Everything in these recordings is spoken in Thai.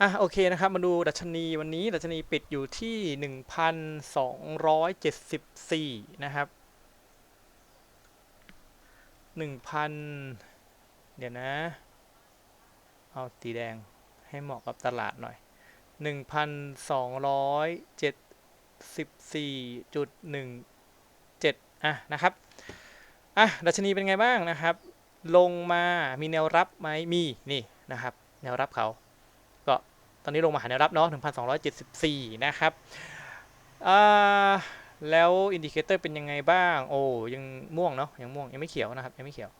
อะโอเคนะครับ มาดูดัชนีวันนี้ดัชนีปิดอยู่ที่ 1,274 นะครับ 1,000 เดี๋ยวนะ เอาสีแดงให้เหมาะกับตลาดหน่อย 1,274.17 อะนะครับ อะดัชนีเป็นไงบ้างนะครับ ลงมามีแนวรับไหมมีนี่นะครับ แนวรับเขา ตอนนี้ลงมาหาแนวรับเนาะ1,274 นะครับอ่าแล้วอินดิเคเตอร์เป็นยังไงบ้าง โอ้ยังม่วงเนาะยังม่วงยังไม่เขียวนะครับยังไม่เขียว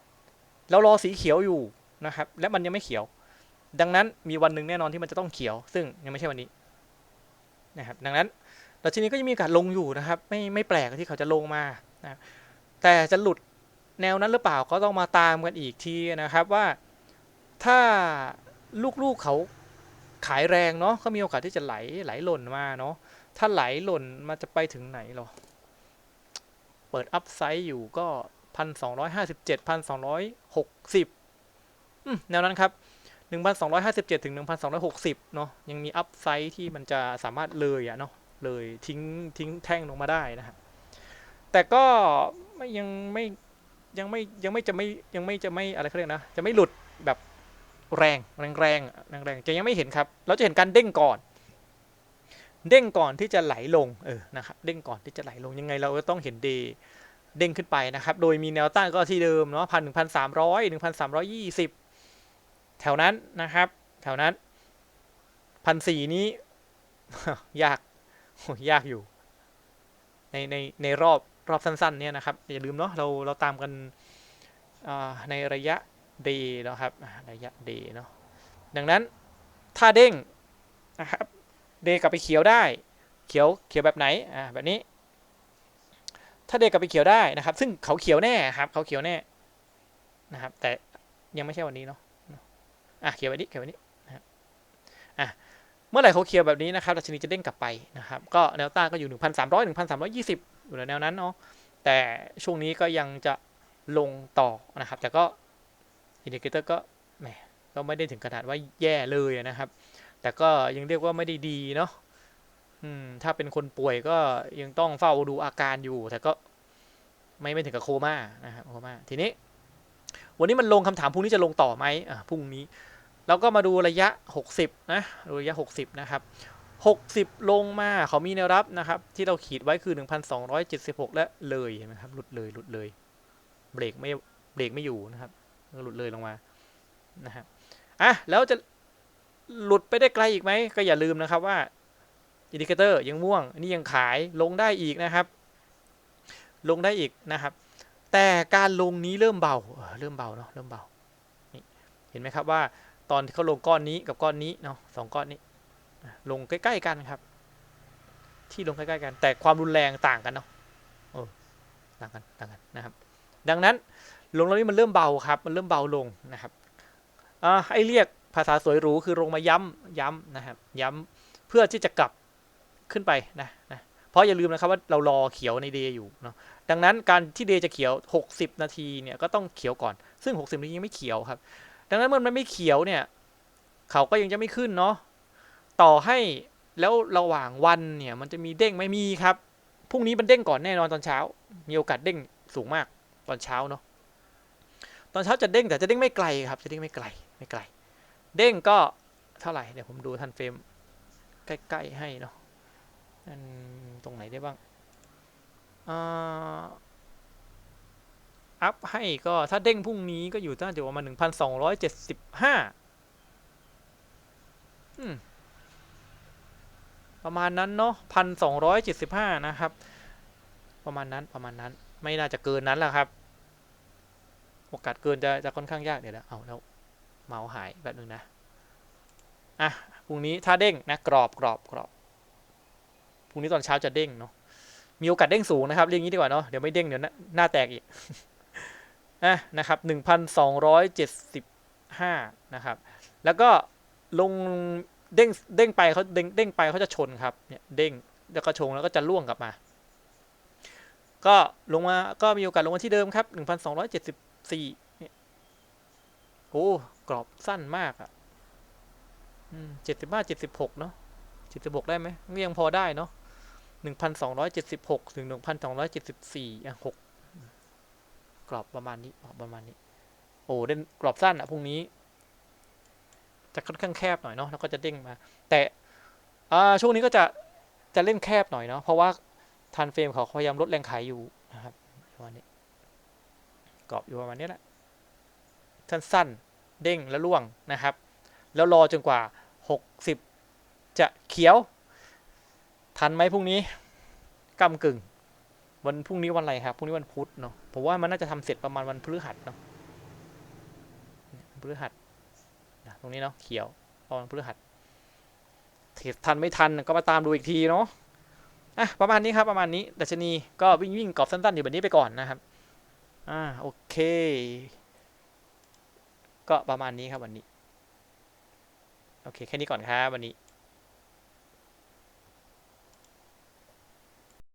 เรารอสีเขียวอยู่นะครับ และมันยังไม่เขียว ดังนั้นมีวันหนึ่งแน่นอนที่มันจะต้องเขียว ซึ่งยังไม่ใช่วันนี้นะครับ ดังนั้นดัชนีก็ยังมีโอกาสลงอยู่นะครับ ไม่ไม่แปลกที่เขาจะลงมานะแต่จะหลุดแนวนั้นหรือเปล่าก็ต้องมาตามกันอีกทีนะครับว่าถ้าลูกๆเขา ขายแรงเนาะก็มีโอกาสที่จะไหลไหลหล่นมาเนาะถ้าไหลหล่นมันจะไปถึงไหนหรอ เปิดอัพไซด์อยู่ก็พันสองร้อยห้าสิบเจ็ดพันสองร้อยหกสิบแนวนั้นครับหนึ่งพันสองร้อยห้าสิบเจ็ดถึงหนึ่งพันสองร้อยหกสิบเนาะยังมีอัพไซด์ที่มันจะสามารถเลยอะเนาะเลยทิ้งทิ้งแท่งลงมาได้นะครับแต่ก็ไม่ยังไม่ยังไม่ยังไม่จะไม่ยังไม่จะไม่อะไรเขาเรียกนะ จะไม่หลุดแบบ แรงแรงแรงแรงแรงจะยังไม่เห็นครับ เราจะเห็นการเด้งก่อน เด้งก่อนที่จะไหลลงเออนะครับเด้งก่อนที่จะไหลลงยังไงเราก็ต้องเห็นเดเด้งขึ้นไปนะครับ โดยมีแนวต้านก็ที่เดิมเนาะพันหนึ่งพันสามร้อยหนึ่งพันสามร้อยี่สิบแถวนั้นนะครับ แถวนั้นพันสี่นี้ ยากโหยากอยู่ ในในในรอบรอบสั้นๆเนี่ยนะครับอย่าลืมเนาะเราเราตามกันอ่าในระยะ เดย์นะครับระยะดย์เนาะดังนั้นถ้าเด้งนะครับเดกลับไปเขียวได้ เขียวเขียวแบบไหนอ่าแบบนี้ ถ้าเดกลับไปเขียวได้นะครับ ซึ่งเขาเขียวแน่ครับ เขาเขียวแน่นะครับ แต่ยังไม่ใช่วันนี้เนาะอะเขียวแบบนี้เขียวแบบนี้นะครับอะเมื่อไหร่เขาเขียวแบบนี้นะครับดัชนีจะเด้งกลับไปนะครับ ก็แนวต้านก็อยู่ 1,300 1,320 อยู่ในแนวนั้นเนาะแต่ช่วงนี้ก็ยังจะลงต่อนะครับ แต่ก็ อินดิเคเตอร์ก็แหมก็ไม่ได้ถึงขนาดว่าแย่เลยนะครับ แต่ก็ยังเรียกว่าไม่ได้ดีเนาะถ้าเป็นคนป่วยก็ยังต้องเฝ้าดูอาการอยู่ แต่ก็ไม่ไม่ถึงกับโคม่านะครับโคม่าทีนี้ วันนี้มันลงคำถามพรุ่งนี้จะลงต่อไหมอะพรุ่งนี้เราก็มาดูระยะ 60 นะระยะ 60 นะครับ 60 ลงมาเขามีแนวรับนะครับ ที่เราขีดไว้คือ 1,276 และเลยเห็นไหมครับหลุดเลยหลุดเลย เบรกไม่เบรกไม่อยู่นะครับ หลุดเลยลงมานะครับอะแล้วจะหลุดไปได้ไกลอีกไหม ก็อย่าลืมนะครับว่าอินดิเคเตอร์ยังม่วงนี่ยังขายลงได้อีกนะครับ ลงได้อีกนะครับ แต่การลงนี้เริ่มเบาเริ่มเบาเนาะเริ่มเบานี่เห็นไหมครับว่าตอนที่เขาลงก้อนนี้กับก้อนนี้เนาะสองก้อนนี้ ลงใกล้ๆกันครับ ที่ลงใกล้ๆกัน แต่ความรุนแรงต่างกันเนาะต่างกันต่างกันนะครับ ดังนั้น ลงแล้วนี่มันเริ่มเบาครับ มันเริ่มเบาลงนะครับอ่าให้เรียกภาษาสวยหรูคือลงมาย้ำย้ำนะครับ ย้ำเพื่อที่จะกลับขึ้นไปนะนะ เพราะอย่าลืมนะครับว่าเรารอเขียวในเดย์อยู่เนาะ ดังนั้นการที่เดย์จะเขียว 60 นาทีเนี่ยก็ต้องเขียวก่อน ซึ่ง 60 นาทียังไม่เขียวครับ ดังนั้นเมื่อมันไม่เขียวเนี่ย เขาก็ยังจะไม่ขึ้นเนาะ ต่อให้แล้วระหว่างวันเนี่ยมันจะมีเด้งไม่มีครับ พรุ่งนี้มันเด้งก่อนแน่นอนตอนเช้า มีโอกาสเด้งสูงมากตอนเช้าเนาะ ตอนเช้าจะเด้งแต่จะเด้งไม่ไกลครับ จะเด้งไม่ไกลไม่ไกล เด้งก็เท่าไหร่เดี๋ยวผมดูทันเฟรมใกล้ๆให้เนาะอันตรงไหนได้บ้างอัพให้ก็ถ้าเด้งพรุ่งนี้ก็อยู่ตั้งแต่ประมาณหนึ่งพันสองร้อยเจ็ดสิบห้าประมาณนั้นเนาะพันสองร้อยเจ็ดสิบห้านะครับ ประมาณนั้นประมาณนั้นไม่น่าจะเกินนั้นแหละครับ โอกาสเกินจะจะค่อนข้างยากเดี๋ยวนะเอาแล้วเมาส์หายแบบนึงนะ อะ พรุ่งนี้ถ้าเด้งนะกรอบกรอบกรอบ พรุ่งนี้ตอนเช้าจะเด้งเนาะ มีโอกาสเด้งสูงนะครับเรียกงี้ดีกว่าเนาะ เดี๋ยวไม่เด้งเดี๋ยวหน้าแตกอีกอะนะครับหนึ่งพันสองร้อยเจ็ดสิบห้านะครับ แล้วก็ลงเด้งเด้งไปเขาเด้งเด้งไปเขาจะชนครับ เนี่ยเด้งแล้วก็ชงแล้วก็จะล่วงกลับมา ก็ลงมาก็มีโอกาสลงมาที่เดิมครับหนึ่งพันสองร้อยเจ็ดสิบ สี่โอ้กรอบสั้นมากอะเจ็ดสิบห้าเจ็ดสิบหกเนาะเจ็ดสิบหกได้ไหมก็ยังพอได้เนาะหนึ่งพันสองร้อยเจ็ดสิบหกถึงหนึ่งพันสองร้อยเจ็ดสิบสี่อะหกกรอบประมาณนี้กรอบประมาณนี้ โอ้เล่นกรอบสั้นอะพรุ่งนี้ จะค่อนข้างแคบหน่อยเนาะแล้วก็จะเด้งมา แต่อ่าช่วงนี้ก็จะจะเล่นแคบหน่อยเนาะเพราะว่าทันเฟรมเขาพยายามลดแรงขายอยู่นะครับประมาณนี้ กรอบอยู่ประมาณนี้แหละสั้นๆ เด้งแล้วล่วงนะครับ แล้วรอจนกว่า 60 จะเขียว ทันไหมพรุ่งนี้กำกึ่ง วันพรุ่งนี้วันอะไรครับพรุ่งนี้วันพุธเนาะผมว่ามันน่าจะทำเสร็จประมาณวันพฤหัสเนาะพฤหัสนะตรงนี้เนาะเขียวประมาณพฤหัสเทรดทันไม่ทันก็มาตามดูอีกทีเนาะอะประมาณนี้ครับประมาณนี้ดัชนีก็วิ่งวิ่งกรอบสั้นๆอยู่แบบนี้ไปก่อนนะครับ อ่าโอเค ก็ประมาณนี้ครับวันนี้ โอเค แค่นี้ก่อนครับวันนี้